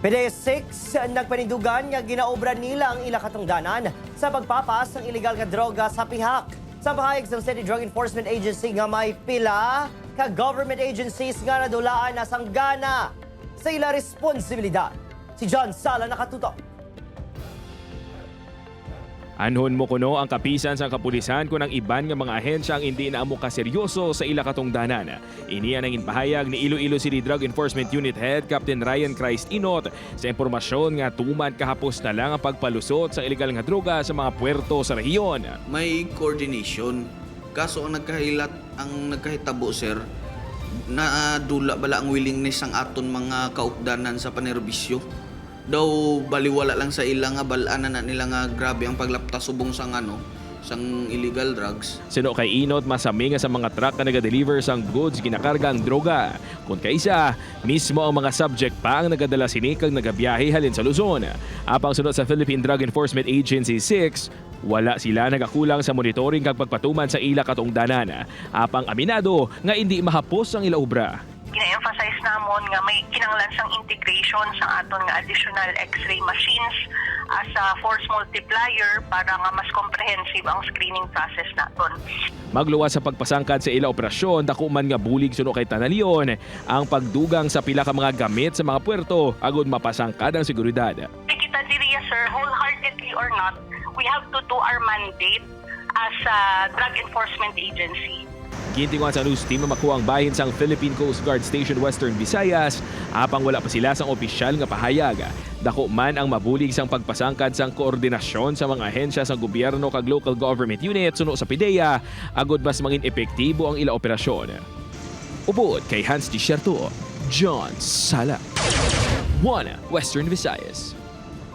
PD6 nagpanindugan nga ginaobra nila ang ila katungdanan sa pagpapas ng ilegal nga droga sa pihak. Sa pahayag ng City Drug Enforcement Agency nga may pila ka government agencies nga nadulaan na sanggana sa ila responsibilidad. Si John Sala nakatutok. Anhon mo kuno ang kapisan sa kapulisan kung ang iban nga mga ahensya ang hindi na amo kaseryoso sa ila katungdanan. Iniyan ang inpahayag ni Iloilo City Drug Enforcement Unit Head Captain Ryan Christ Inot sa impormasyon nga tuman kahapos na lang ang pagpalusot sa ilegal nga droga sa mga puerto sa rehiyon. may coordination. Kaso ang nagkahilat, ang nagkahitabo sir, na dula bala ang willingness ang aton mga kaupdanan sa panerbisyo. Daw baliwala lang sa ilang nga balanan na nila nga grabe ang paglapta subong sang ano, sang illegal drugs. Sino kay Inot masami nga sa mga truck na naga-deliver sang goods ginakarga ang droga. Kung kaisa, mismo ang mga subject pa ang nagadala sini kag nagabiyahe halin sa Luzon. Apang sunod sa Philippine Drug Enforcement Agency 6, wala sila nagakulang sa monitoring kag pagpatuman sa ila katungdanan. Apang aminado nga hindi mahapos ang ila obra. Gina-emphasize namon nga may kinanglan sang integration sa aton nga additional x-ray machines as a force multiplier para nga mas comprehensive ang screening process naton. Magluwas sa pagpasangkad sa ila operasyon, dako man nga bulig suno kay Tanalion ang pagdugang sa pila ka mga gamit sa mga puerto agud mapasangkad ang seguridad. Kita diri sir, wholeheartedly or not, we have to do our mandate as a drug enforcement agency. Gintinguan sa news team makuha ang bahin sang Philippine Coast Guard Station Western Visayas apang wala pa sila sang opisyal nga pahayag. Dako man ang mabulig sang pagpasangkad sang koordinasyon sa mga ahensya sa gobyerno kag local government unit suno sa PIDEA agud mas mangin epektibo ang ila operasyon. Ubod kay Hans Desierto, John Sala. One Western Visayas.